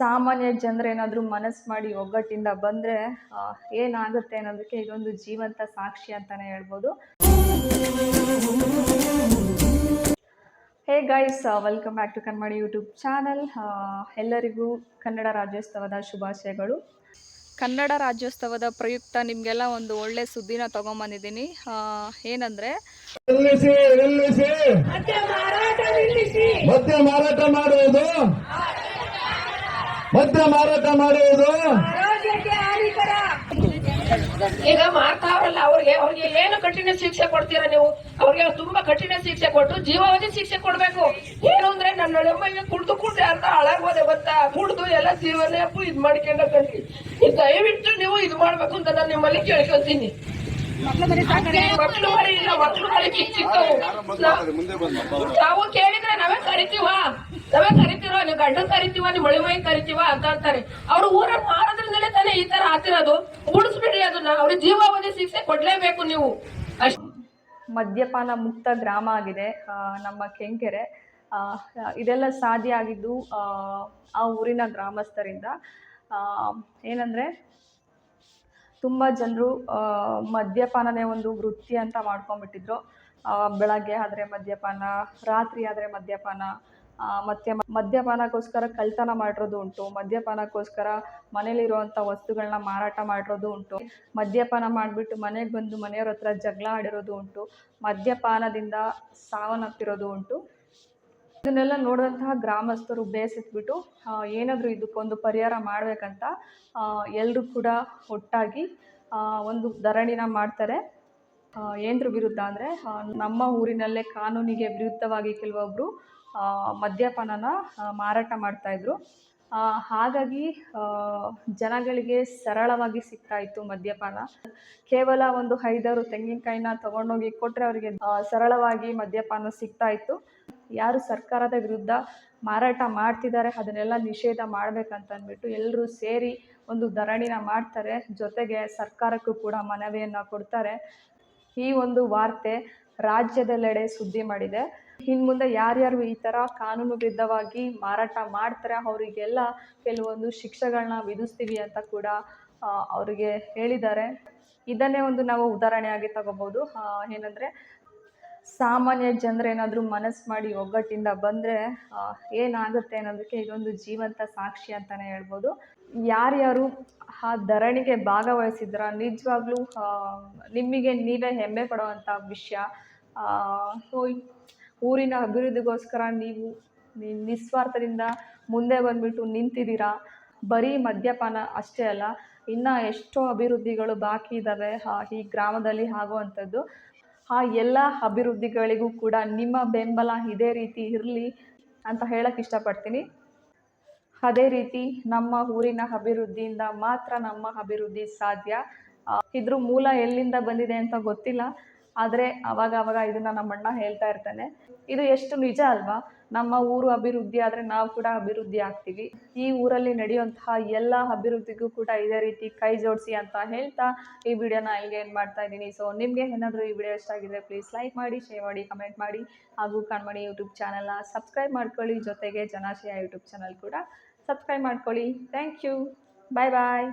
ಸಾಮಾನ್ಯ ಜನರು ಏನಾದರೂ ಮನಸ್ಸು ಮಾಡಿ ಒಗ್ಗಟ್ಟಿಂದ ಬಂದರೆ ಏನಾಗುತ್ತೆ ಅನ್ನೋದಕ್ಕೆ ಇದೊಂದು ಜೀವಂತ ಸಾಕ್ಷಿ ಅಂತಾನೆ ಹೇಳ್ಬೋದು. Hey guys welcome back to Kannada YouTube channel ಎಲ್ಲರಿಗೂ ಕನ್ನಡ ರಾಜ್ಯೋತ್ಸವದ ಶುಭಾಶಯಗಳು. ಕನ್ನಡ ರಾಜ್ಯೋತ್ಸವದ ಪ್ರಯುಕ್ತ ನಿಮಗೆಲ್ಲ ಒಂದು ಒಳ್ಳೆ ಸುದ್ದಿನ ತಗೊಂಬಂದಿದ್ದೀನಿ. ಏನಂದರೆ ಮದ್ಯ ಮಾರಾಟ ಮಾಡುವುದು. ಮದ್ಯ ಮಾರಾಟ ಮಾಡುವುದು. ಈಗ ಮಾಡ್ತಾವ್ರಲ್ಲ ಅವ್ರಿಗೆ ಅವ್ರಿಗೆ ಏನು ಕಠಿಣ ಶಿಕ್ಷೆ ಕೊಡ್ತೀರಾ ನೀವು? ಅವ್ರಿಗೆ ತುಂಬಾ ಕಠಿಣ ಶಿಕ್ಷೆ ಕೊಟ್ಟು ಜೀವಾವಧಿ ಶಿಕ್ಷೆ ಕೊಡ್ಬೇಕು. ಏನು ಅಂದ್ರೆ ನನ್ನ ನಮ್ಮಯ್ಯ ಕುಡ್ದು ಕುಡ್ದು ಅಂತ ಹಾಳಾಗೋದೆ ಗೊತ್ತಾ ಕುಡ್ದು ಎಲ್ಲ ಜೀವನ ಇದ್ ಮಾಡ್ಕೊಂಡ ಕಂಡ್ರಿ ದಯವಿಟ್ಟು ನೀವು ಇದು ಮಾಡ್ಬೇಕು ಅಂತ ನಾನು ನಿಮ್ಮಲ್ಲಿ ಕೇಳ್ಕೊತೀನಿ ಮಕ್ಕಳು ಮರಿ ಇಲ್ಲ ಮಕ್ಕಳು ನಾವು- ಕೇಳಿದ್ರೆ ನಾವೇ ಕರಿತೀವ ನಾವೇ ಕರಿತೀವ? ನೀವು ಗಂಡನ್ ಕರಿತೀವ ನೀವು ಮಳೆ ಮೈ ಕರಿತೀವ ಅಂತ ಅಂತಾರೆ. ಅವ್ರು ಊರ ಮಾರೋದ್ರಿಂದಲೇ ತಾನೇ ಈ ತರ ಆತಿರೋದು. ಉಳಿಸ್ಬಿಡ್ರಿ ಅದನ್ನ. ಅವ್ರಿಗೆ ಜೀವಾವಧಿ ಶಿಕ್ಷೆ ಕೊಡ್ಲೇಬೇಕು ನೀವು. ಮದ್ಯಪಾನ ಮುಕ್ತ ಗ್ರಾಮ ಆಗಿದೆ ನಮ್ಮ ಕೆಂಕೆರೆ. ಇದೆಲ್ಲ ಸಾಧ್ಯ ಆಗಿದ್ದು ಆ, ಊರಿನ ಗ್ರಾಮಸ್ಥರಿಂದ. ಏನಂದರೆ ತುಂಬ ಜನರು ಮದ್ಯಪಾನನೇ ಒಂದು ವೃತ್ತಿ ಅಂತ ಮಾಡ್ಕೊಂಡ್ಬಿಟ್ಟಿದ್ರು. ಬೆಳಗ್ಗೆ ಆದರೆ ಮದ್ಯಪಾನ ರಾತ್ರಿ ಆದರೆ ಮದ್ಯಪಾನ ಮತ್ತೆ ಮದ್ಯಪಾನಕ್ಕೋಸ್ಕರ ಕಳ್ತನ ಮಾಡಿರೋದು ಉಂಟು. ಮದ್ಯಪಾನಕ್ಕೋಸ್ಕರ ಮನೇಲಿರುವಂಥ ವಸ್ತುಗಳನ್ನ ಮಾರಾಟ ಮಾಡಿರೋದು ಉಂಟು. ಮದ್ಯಪಾನ ಮಾಡಿಬಿಟ್ಟು ಮನೆಗೆ ಬಂದು ಮನೆಯವ್ರ ಹತ್ರ ಜಗಳ ಆಡಿರೋದು ಉಂಟು. ಮದ್ಯಪಾನದಿಂದ ಸಾವನ್ನಪ್ಪಿರೋದು ಉಂಟು. ಇದನ್ನೆಲ್ಲ ನೋಡಿದಂತಹ ಗ್ರಾಮಸ್ಥರು ಬೇಸತ್ಬಿಟ್ಟು ಏನಾದರೂ ಇದಕ್ಕೊಂದು ಪರಿಹಾರ ಮಾಡಬೇಕಂತ ಎಲ್ಲರೂ ಕೂಡ ಒಟ್ಟಾಗಿ ಒಂದು ಧರಣಿನ ಮಾಡ್ತಾರೆ. ಏನ್ರ ವಿರುದ್ಧ ಅಂದರೆ ನಮ್ಮ ಊರಿನಲ್ಲೇ ಕಾನೂನಿಗೆ ವಿರುದ್ಧವಾಗಿ ಕೆಲವೊಬ್ಬರು ಮದ್ಯಪಾನನ ಮಾರಾಟ ಮಾಡ್ತಾಯಿದ್ರು ಹಾಗಾಗಿ ಜನಗಳಿಗೆ ಸರಳವಾಗಿ ಸಿಗ್ತಾ ಇತ್ತು ಮದ್ಯಪಾನ. ಕೇವಲ ಒಂದು ಐದಾರು ತೆಂಗಿನಕಾಯಿನ ತಗೊಂಡೋಗಿ ಕೊಟ್ಟರೆ ಅವರಿಗೆ ಸರಳವಾಗಿ ಮದ್ಯಪಾನ ಸಿಗ್ತಾ ಇತ್ತು. ಯಾರು ಸರ್ಕಾರದ ವಿರುದ್ಧ ಮಾರಾಟ ಮಾಡ್ತಿದ್ದಾರೆ, ಅದನ್ನೆಲ್ಲ ನಿಷೇಧ ಮಾಡಬೇಕಂತ ಅಂದ್ಬಿಟ್ಟು ಎಲ್ಲರೂ ಸೇರಿ ಒಂದು ಧರಣಿನ ಮಾಡ್ತಾರೆ. ಜೊತೆಗೆ ಸರ್ಕಾರಕ್ಕೂ ಕೂಡ ಮನವಿಯನ್ನು ಕೊಡ್ತಾರೆ. ಈ ಒಂದು ವಾರ್ತೆ ರಾಜ್ಯದೆಲ್ಲೆಡೆ ಸುದ್ದಿ ಮಾಡಿದೆ. ಇನ್ನು ಮುಂದೆ ಯಾರ್ಯಾರು ಈ ಥರ ಕಾನೂನು ಮಾರಾಟ ಮಾಡ್ತಾರೆ, ಅವರಿಗೆಲ್ಲ ಕೆಲವೊಂದು ಶಿಕ್ಷೆಗಳನ್ನ ವಿಧಿಸ್ತೀವಿ ಅಂತ ಕೂಡ ಅವರಿಗೆ ಹೇಳಿದ್ದಾರೆ. ಇದನ್ನೇ ಒಂದು ನಾವು ಉದಾಹರಣೆಯಾಗಿ ತಗೋಬೋದು ಏನಂದರೆ, ಸಾಮಾನ್ಯ ಜನರೇನಾದರೂ ಮನಸ್ಸು ಮಾಡಿ ಒಗ್ಗಟ್ಟಿಂದ ಬಂದರೆ ಏನಾಗುತ್ತೆ ಅನ್ನೋದಕ್ಕೆ ಇದೊಂದು ಜೀವಂತ ಸಾಕ್ಷಿ ಅಂತಲೇ ಹೇಳ್ಬೋದು. ಯಾರ್ಯಾರು ಆ ಧರಣಿಗೆ ಭಾಗವಹಿಸಿದ್ರ, ನಿಜವಾಗ್ಲೂ ನಿಮಗೆ ನೀವೇ ಹೆಮ್ಮೆ ಪಡುವಂಥ ವಿಷಯ ಊರಿನ ಅಭಿವೃದ್ಧಿಗೋಸ್ಕರ ನೀವು ನಿಸ್ವಾರ್ಥದಿಂದ ಮುಂದೆ ಬಂದ್ಬಿಟ್ಟು ನಿಂತಿದ್ದೀರಾ? ಬರೀ ಮದ್ಯಪಾನ ಅಷ್ಟೇ ಅಲ್ಲ, ಇನ್ನು ಎಷ್ಟೋ ಅಭಿವೃದ್ಧಿಗಳು ಬಾಕಿ ಇದ್ದಾವೆ ಈ ಗ್ರಾಮದಲ್ಲಿ ಆಗುವಂಥದ್ದು. ಆ ಎಲ್ಲ ಅಭಿವೃದ್ಧಿಗಳಿಗೂ ಕೂಡ ನಿಮ್ಮ ಬೆಂಬಲ ಇದೇ ರೀತಿ ಇರಲಿ ಅಂತ ಹೇಳಕ್ಕೆ ಇಷ್ಟಪಡ್ತೀನಿ. ಅದೇ ರೀತಿ ನಮ್ಮ ಊರಿನ ಅಭಿವೃದ್ಧಿಯಿಂದ ಮಾತ್ರ ನಮ್ಮ ಅಭಿವೃದ್ಧಿ ಸಾಧ್ಯ. ಇದ್ರ ಮೂಲ ಎಲ್ಲಿಂದ ಬಂದಿದೆ ಅಂತ ಗೊತ್ತಿಲ್ಲ. ಆದರೆ ಅವಾಗ ಅವಾಗ ಇದನ್ನು ನಮ್ಮಣ್ಣ ಹೇಳ್ತಾ ಇರ್ತಾನೆ. ಇದು ಎಷ್ಟು ನಿಜ ಅಲ್ವಾ? ನಮ್ಮ ಊರು ಅಭಿವೃದ್ಧಿ ಆದರೆ ನಾವು ಕೂಡ ಅಭಿವೃದ್ಧಿ ಆಗ್ತೀವಿ. ಈ ಊರಲ್ಲಿ ನಡೆಯುವಂತಹ ಎಲ್ಲ ಅಭಿವೃದ್ಧಿಗೂ ಕೂಡ ಇದೇ ರೀತಿ ಕೈ ಜೋಡಿಸಿ ಅಂತ ಹೇಳ್ತಾ ಈ ವಿಡಿಯೋನ ಇಲ್ಲಿಗೆ ಏನು ಮಾಡ್ತಾ ಇದ್ದೀನಿ. ಸೊ ನಿಮಗೆ ಏನಾದರೂ ಈ ವಿಡಿಯೋ ಇಷ್ಟ ಆಗಿದ್ರೆ ಪ್ಲೀಸ್ ಲೈಕ್ ಮಾಡಿ ಶೇರ್ ಮಾಡಿ ಕಮೆಂಟ್ ಮಾಡಿ. ಹಾಗೂ ಕಣ್ಮಣಿ ಯೂಟ್ಯೂಬ್ ಚಾನಲ್ನ ಸಬ್ಸ್ಕ್ರೈಬ್ ಮಾಡ್ಕೊಳ್ಳಿ. ಜೊತೆಗೆ ಜನಾಶಯ ಯೂಟ್ಯೂಬ್ ಚಾನಲ್ ಕೂಡ ಸಬ್ಸ್ಕ್ರೈಬ್ ಮಾಡ್ಕೊಳ್ಳಿ. Thank you bye bye